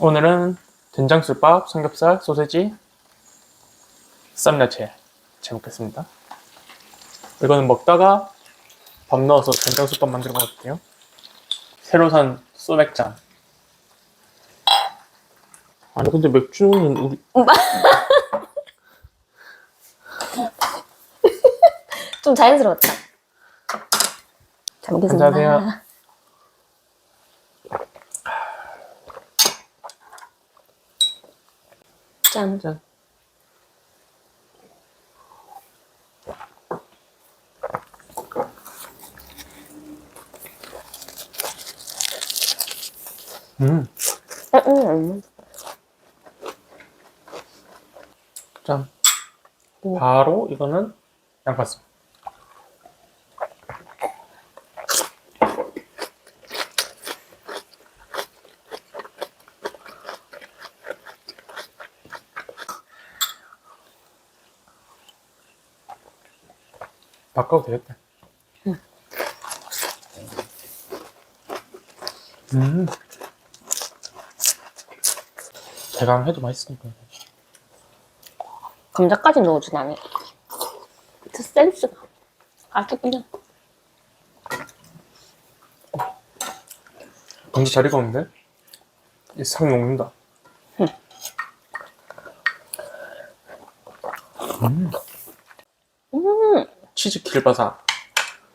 오늘은 된장술밥, 삼겹살, 소세지, 쌈야채 잘 먹겠습니다. 이거는 먹다가 밥 넣어서 된장술밥 만들어 먹을게요. 새로 산 소맥잔. 아니 근데 맥주는 우리 좀 자연스러웠다. 잘 먹겠습니다. 안녕하세요. 짠. 짠. 음, 음, 음. 짠. 오. 바로 이거는 양파쌈. 바꿔도 되겠다. 음. 대강 해도 맛있으니까. 감자까지 넣어주다니. 그 센스가 아주 그냥. 감자 잘 익었는데? 이싹 녹는다. 음, 치즈 킬바사.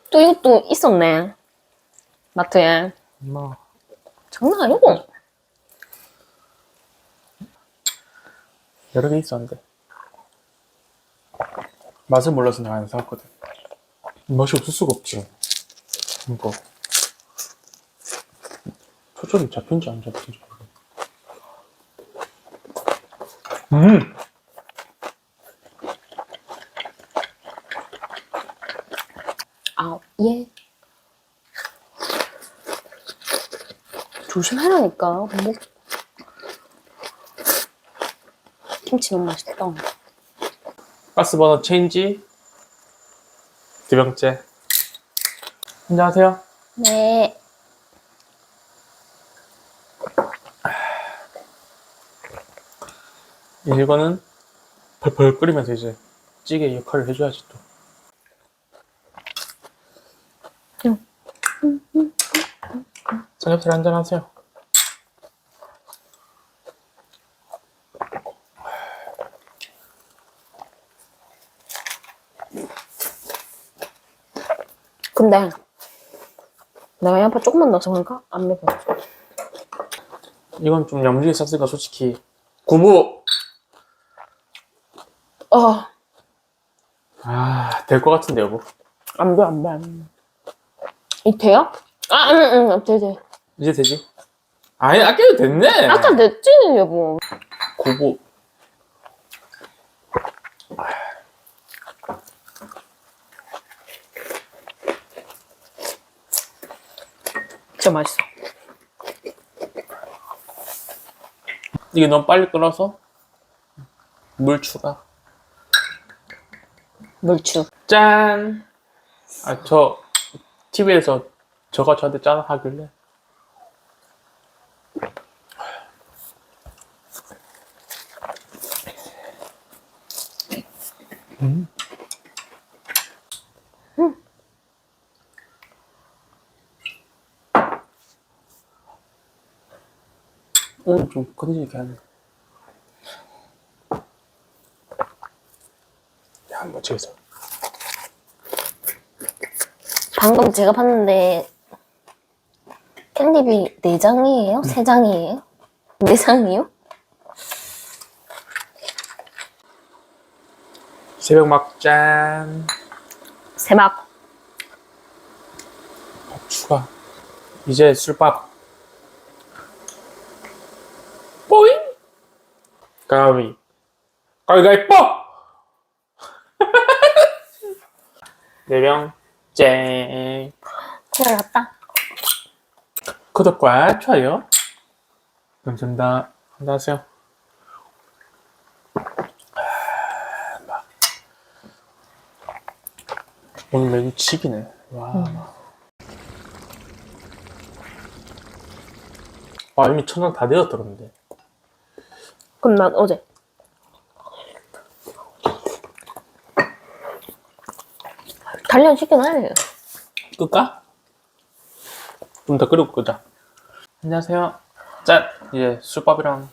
또 이것도 있었네. 마트에. 엄마. 장난 아니고. 여러 개 있었는데. 맛을 몰라서 내가 안 사왔거든. 맛이 없을 수가 없지. 이거. 초점이 잡힌지 안 잡힌지 모르겠네. 음! 아, 예. 조심하라니까. 뭐. 김치 너무 맛있다. 가스버너 체인지. 두 병째. 안녕하세요. 네. 이거는 펄펄 끓이면서 이제 찌개 역할을 해줘야지 또. 삼겹살 한잔 하세요. 근데 내가 양파 조금만 넣어서 그런가? 안 매워. 이건 좀 야무지게 쌌으니까 솔직히 구부 어, 아 될 것 같은데 여보 안 돼, 안 돼, 안 돼. 이 돼요? 아, 응, 응, 돼, 돼. 이제 되지? 아니 아껴도 됐네 아까 냈지, 여보. 구부 진짜 맛있어. 이게 너무 빨리 끓어서 물 추가 물추. 짠! 아 저 TV에서 저가 저한테 짠 하길래 음. 음, 좀 건지게 하네. 야, 찍어서. 방금 제가 봤는데 깻잎이 네 장이에요? 세 장이에요? 네 장이요? 새벽 막짠. 세막. 밥 추가. 이제 술밥. 뽀잉! 가위. 가위가위뽀! 네명 쨍. 났다. 구독과 좋아요. 감사합니다. 안녕하세요. 오늘 메뉴 칩이네. 와. 와, 이미 천장 다 되었더라는데. 그럼 난 어제. 단련 시켜놔야 끌까? 좀 더 끓이고 끄자. 안녕하세요. 짠! 이제 술밥이랑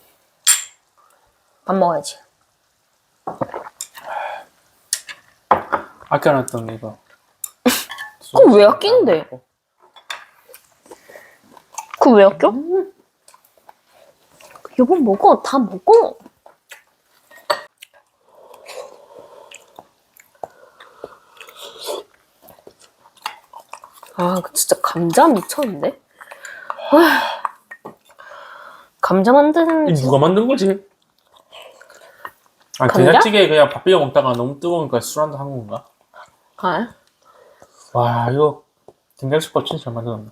밥 먹어야지. 아껴놨던 이거. 그거 왜 아끼는데? 그거 왜 아껴? 여보 먹어. 다 먹어. 아, 그 진짜 감자 미쳤는데? 아, 감자 만드는 이 누가 만든 거지? 아, 감자? 된장찌개 그냥 밥 비벼 먹다가 너무 뜨거우니까 술 한잔 한 건가? 아, 와, 이거 된장국밥 진짜 잘 만들었네.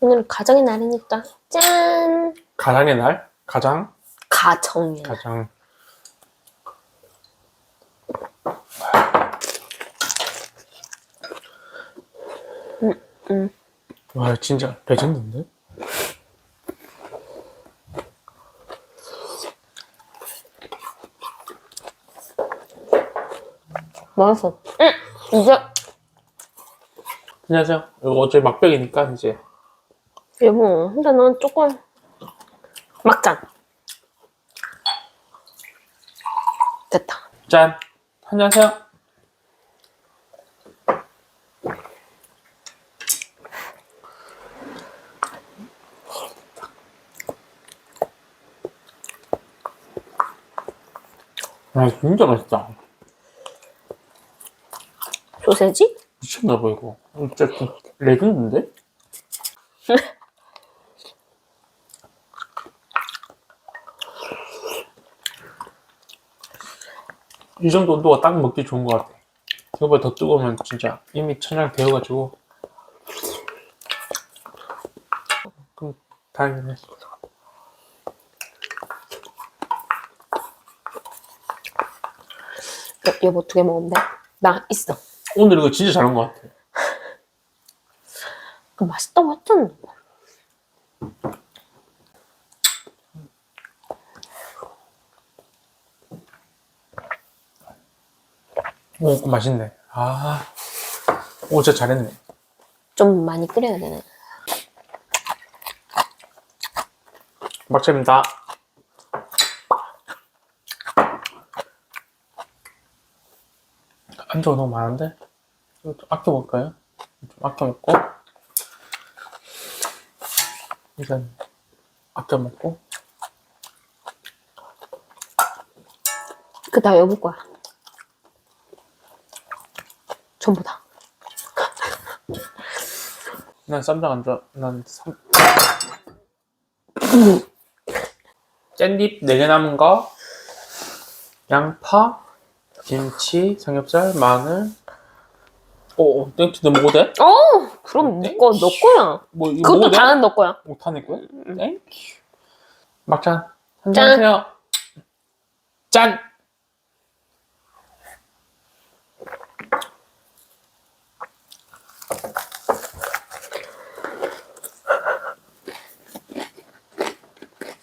오늘 가정의 날이니까 짠! 가장의 날? 가장? 가정의 날. 가장. 음. 와, 진짜 레전드인데? 맛있어. 응, 이제 안녕하세요. 이거 어차피 막백이니까 이제 여보, 근데 난 조금 막장. 됐다. 짠. 안녕하세요. 아, 진짜 맛있다. 소세지? 미쳤나 봐, 이거. 진짜 좀 레전드인데? 이 정도 온도가 딱 먹기 좋은 것 같아. 이거보다 더 뜨거우면 진짜 이미 천장 데워가지고. 그럼 다행이네. 두개 먹으면 돼? 나 있어. 오늘 이거 진짜 잘한 것 같아. 그 맛있다고 했잖아. 오, 그거 맛있네. 아, 오, 진짜 잘했네. 좀 많이 끓여야 되네. 막차입니다. 안주가 너무 많은데? 좀 아껴볼까요? 좀 아껴 먹고. 일단, 아껴 먹고. 그다 여보 거야. 전부 다. 난 쌈장 안 좋아. 난 쌈. 깻잎 4개 남은 거. 양파, 김치, 삼겹살, 마늘. 오, 땡초 너 먹어도 돼? 어, 그럼 너 거, 너 거야. 뭐, 이거 그것도 먹어도 돼? 다는 너 거야. 못하는 거야? 땡큐. 막잔. 짠. 한잔하세요. 짠!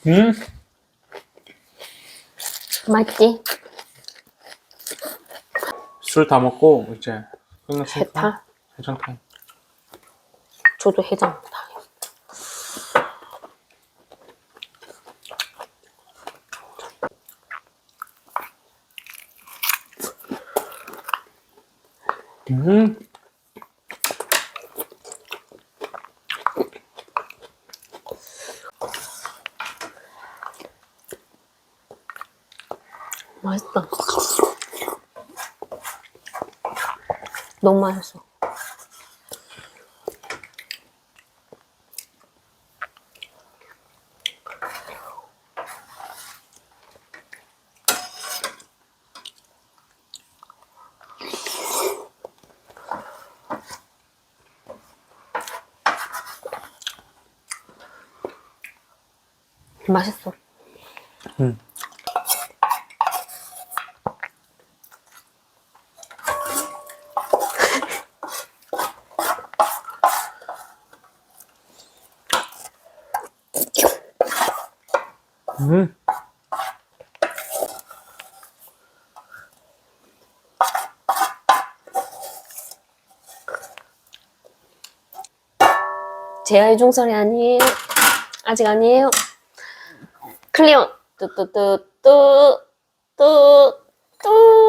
음, 맛있지? 술 다 먹고 이제 해타. 해장 타임. 저도 해장 다. 해. 음. 맛있다. 너무 맛있어. 맛있어. 음. 음. 제아의 종설이 아니에요. 아직 아니에요. 클리어. 뚜뚜뚜뚜 뚜뚜